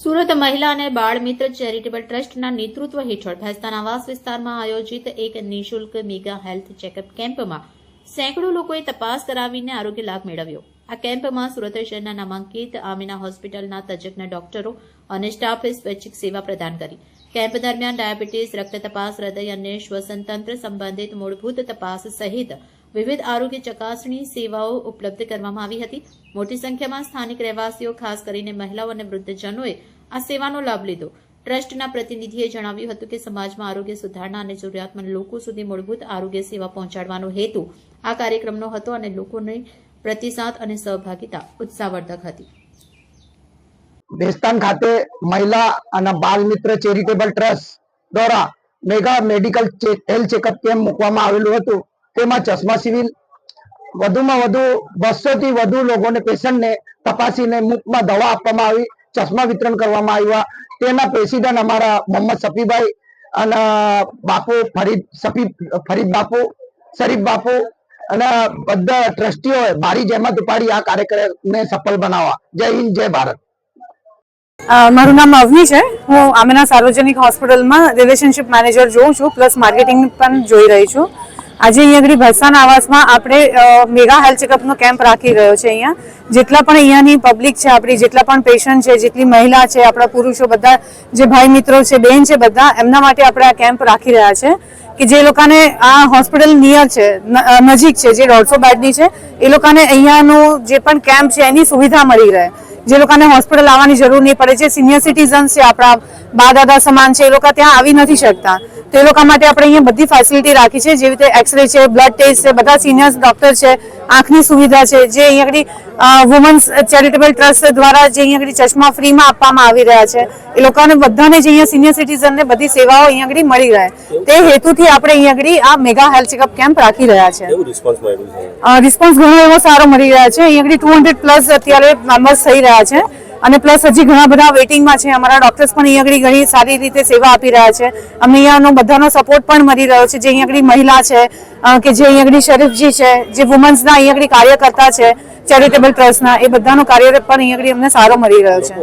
સુરત મહિલા અને બાળ મિત્ર ચેરિટેબલ ટ્રસ્ટના નેતૃત્વ હેઠળ ભેસ્તાન આવાસ વિસ્તારમાં આયોજિત એક નિઃશુલ્ક મેગા હેલ્થ ચેકઅપ કેમ્પમાં સેંકડો લોકોએ તપાસ કરાવીને આરોગ્ય લાભ મેળવ્યો. આ કેમ્પમાં સુરત શહેરના નામાંકિત આમિના હોસ્પિટલના તજજ્ઞ ડોક્ટરો અને સ્ટાફે સ્વૈચ્છિક સેવા પ્રદાન કરી. કેમ્પ દરમિયાન ડાયાબિટીસ, રક્ત તપાસ, હૃદય અને શ્વસન તંત્ર સંબંધિત મૂળભૂત તપાસ સહિત વિવિધ આરોગ્ય ચકાસણી સેવાઓ ઉપલબ્ધ કરવામાં આવી હતી. મોટી સંખ્યામાં સ્થાનિક રહેવાસીઓ, ખાસ કરીને મહિલાઓ અને વૃદ્ધજનોએ આ સેવાનો લાભ લીધો. ટ્રસ્ટના પ્રતિનિધિએ જણાવ્યું હતું કે સમાજમાં આરોગ્ય સુધારણા અને જરૂરિયાતમંદ લોકો સુધી મૂળભૂત આરોગ્ય સેવા પહોંચાડવાનો હેતુ આ કાર્યક્રમનો હતો અને લોકોની પ્રતિસાદ અને સહભાગિતા ઉત્સાહવર્ધક હતી. દેસ્તાન ખાતે મહિલા અને બાલ મિત્ર ચેરિટેબલ ટ્રસ્ટ દ્વારા mega medical health checkup camp મૂકવામાં આવેલું હતું. તેમાં ચશ્મા સિવિલ, વધુમાં વધુ બસો થી વધુ લોકોને, પેશન્ટને તપાસીને મુખમાં દવા આપવામાં આવી, ચશ્મા વિતરણ કરવામાં આવ્યા. તેના પ્રેસિડન્ટ અમારા મોહમ્મદ સફીભાઈ અને બાપુ ફરીદ સફી ફરીદ બાપુ, શરીફ બાપુ અને બધા ટ્રસ્ટીઓએ ભારી જહેમત ઉપાડી આ કાર્યક્રમને સફળ બનાવવા. જય હિન્દ, જય ભારત. મારું નામ અવની છે. હું આમેના સાર્વજનિક હોસ્પિટલમાં રિલેશનશિપ મેનેજર જોઉં છું, પ્લસ માર્કેટિંગ પણ જોઈ રહી છું. આજે અહીંયા આગળ ભરસાન આવાસમાં આપણે મેગા હેલ્થ ચેકઅપનો કેમ્પ રાખી રહ્યો છે અહીંયા. જેટલા પણ અહીંયાની પબ્લિક છે, આપણી જેટલા પણ પેશન્ટ છે, જેટલી મહિલા છે, આપણા પુરુષો બધા, જે ભાઈ મિત્રો છે બહેન છે, બધા એમના માટે આપણે આ કેમ્પ રાખી રહ્યા છે કે જે લોકોને આ હોસ્પિટલ નિયર છે નજીક છે, જે દોઢસો બેડની છે, એ લોકોને અહીંયાનું જે પણ કેમ્પ છે, એની સુવિધા મળી રહે. જે લોકોને હોસ્પિટલ આવવાની જરૂર નહીં પડે છે સિનિયર સિટીઝન્સ છે, આપણા બા દાદા સમાન છે, એ લોકો ત્યાં આવી નથી શકતા. તો લોકો માટે આપણે અહીંયા બધી ફેસિલિટી રાખી છે. જેવી રીતે એક્સરે છે બ્લડ ટેસ્ટ છે બધા સિનિયર ડોક્ટર છે આંખની સુવિધા છે. જે અહીંયા આગળ વુમન્સ ચેરિટેબલ ટ્રસ્ટ દ્વારા જે અહીંયા આગળ ચશ્મા ફ્રીમાં આપવામાં આવી રહ્યા છે. એ લોકોને બધાને જે અહીંયા સિનિયર સિટીઝનને બધી સેવાઓ અહીંયા આગળ મળી રહે. તે હેતુથી આપણે અહીંયા આગળ આ મેગા હેલ્થ ચેકઅપ કેમ્પ રાખી રહ્યા છે. રિસ્પોન્સ ઘણો એવો સારો મળી રહ્યા છે. અહીંયા આગળ ટુ હંડ્રેડ પ્લસ અત્યારે મેમ્બર્સ થઈ રહ્યા છે. અને પ્લસ હજી ઘણા બધા વેઇટિંગમાં છે. અમારા ડોક્ટર્સ પણ અહીંયા આગળ ઘણી સારી રીતે સેવા આપી રહ્યા છે. અમને અહીંયાનો બધાનો સપોર્ટ પણ મળી રહ્યો છે. જે અહીંયા આગળ મહિલા છે કે જે અહીંયા આગળ શરીફજી છે, જે વુમન્સના અહીંયા આગળ કાર્યકર્તા છે, ચેરિટેબલ ટ્રસ્ટના, એ બધાનો કાર્ય પણ અહીંયા આગળ અમને સારો મળી રહ્યો છે.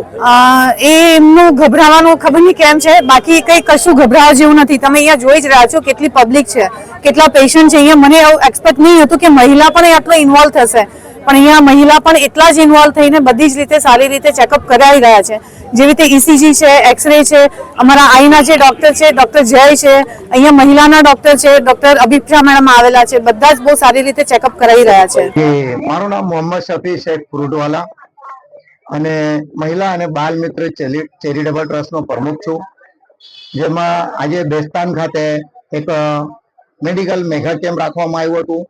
એ એમનું ગભરાવાનું ખબર નહીં કેમ છે. બાકી કંઈ કશું ગભરાવા જેવું નથી. તમે અહીંયા જોઈ જ રહ્યા છો કેટલી પબ્લિક છે. કેટલા પેશન્ટ છે. અહીંયા મને એવું એક્સપેક્ટ નહીં હતું કે મહિલા પણ આટલો ઇન્વોલ્વ થશે. પણ અહીંયા મહિલા પણ એટલા જ ઇન્વોલ્વ થઈને બધી જ રીતે સારી રીતે ચેકઅપ કરાવી રહ્યા છે. જેવી રીતે ઈસીજી છે એક્સરે છે, અમારા આઈના જે ડોક્ટર છે ડોક્ટર જય છે, અહીંયા મહિલાના ડોક્ટર છે ડોક્ટર અભિપ્રા મેડમ આવેલા છે, બધા જ બહુ સારી રીતે ચેકઅપ કરાવી રહ્યા છે. મારું નામ મોહમ્મદ શફી શેખ ફ્રૂટવાલા અને મહિલા અને બાલ મિત્ર ચેરિટેબલ ટ્રસ્ટનો પ્રમુખ છું. જેમાં આજે બેસ્તાન ખાતે એક મેડિકલ મેગા કેમ્પ રાખવામાં આવ્યું હતું.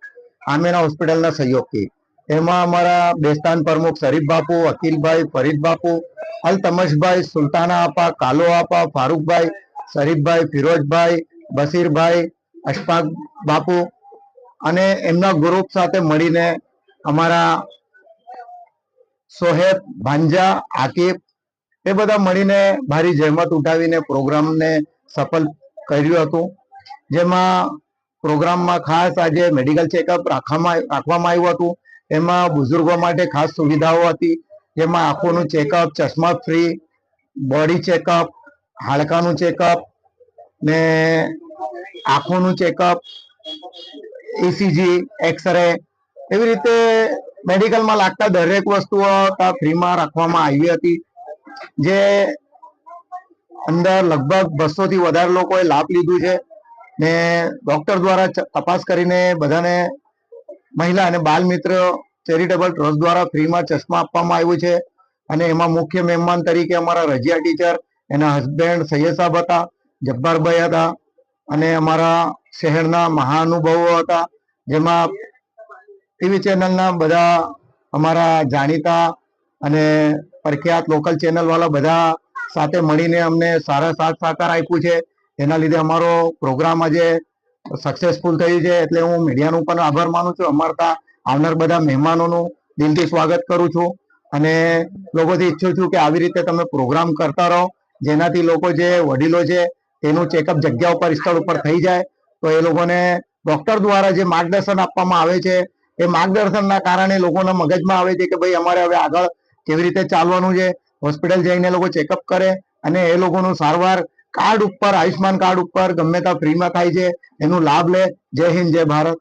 આમેના હોસ્પિટલના સહયોગથી. એમાં અમારા બેસ્તાન પ્રમુખ શરીફ બાપુ, અકીલભાઈ, ફરીદ બાપુ, અલ તમશભાઈ, સુલતાના આપા, કાલો આપા, ફારૂકભાઈ, શરીફભાઈ, ફિરોજભાઈ બસીરભાઈ અશફાક બાપુ અને એમના ગ્રુપ સાથે મળીને અમારા સોહેબ, ભાંજા, આકીબ એ બધા મળીને ભારી જહેમત ઉઠાવીને પ્રોગ્રામને સફળ કર્યું હતું. જેમાં પ્રોગ્રામમાં ખાસ આજે મેડિકલ ચેકઅપ રાખવામાં રાખવામાં આવ્યું હતું. એમાં બુઝુર્ગો માટે ખાસ સુવિધાઓ હતી. જેમાં આંખોનું ચેકઅપ ચશ્મા ફ્રી બોડી ચેકઅપ હાડકાનું ચેકઅપ ને આંખોનું ચેકઅપ ઇસીજી એક્સરે એવી રીતે મેડિકલમાં લાગતા દરેક વસ્તુઓ ત્યાં ફ્રીમાં રાખવામાં આવી હતી. જે અંદર લગભગ બસો થી વધારે લોકોએ લાભ લીધું છે ને ડોક્ટર દ્વારા તપાસ કરીને બધાને મહિલા અને બાલ મિત્ર ચેરિટેબલ ટ્રસ્ટ દ્વારા ફ્રીમાં ચશ્મા આપવામાં આવ્યું છે. અને એમાં મુખ્ય મહેમાન તરીકે અમારા રજિયા ટીચર, એના હસબન્ડ સૈયદ સાહેબ હતા જબ્બારભાઈ હતા અને અમારા શહેરના મહાનુભાવો હતા. જેમાં ટીવી ચેનલના બધા અમારા જાણીતા અને પ્રખ્યાત લોકલ ચેનલવાળા બધા સાથે મળીને અમને સારા સાથ સહકાર આપ્યું છે. એના લીધે અમારો પ્રોગ્રામ આજે સક્સેસફુલ થઈ છે એટલે હું મીડિયાનું પણ આભાર માનું છું. અમારતા આવનાર બધા મહેમાનોનું દિલથી સ્વાગત કરું છું અને લોકોથી ઈચ્છું છું કે આવી રીતે તમે પ્રોગ્રામ કરતા રહો. જેનાથી લોકો જે વડીલો છે તેનું ચેકઅપ જગ્યા ઉપર સ્થળ ઉપર થઈ જાય. તો એ લોકોને ડોક્ટર દ્વારા જે માર્ગદર્શન આપવામાં આવે છે, એ માર્ગદર્શનના કારણે લોકોના મગજમાં આવે છે કે ભાઈ અમારે હવે આગળ કેવી રીતે ચાલવાનું છે. હોસ્પિટલ જઈને લોકો ચેકઅપ કરે અને એ લોકોનું સારવાર કાર્ડ ઉપર આયુષ્માન કાર્ડ ઉપર ગમે ત્યાં ફ્રીમાં થાય છે. એનો લાભ લે. જય હિન્દ, જય ભારત.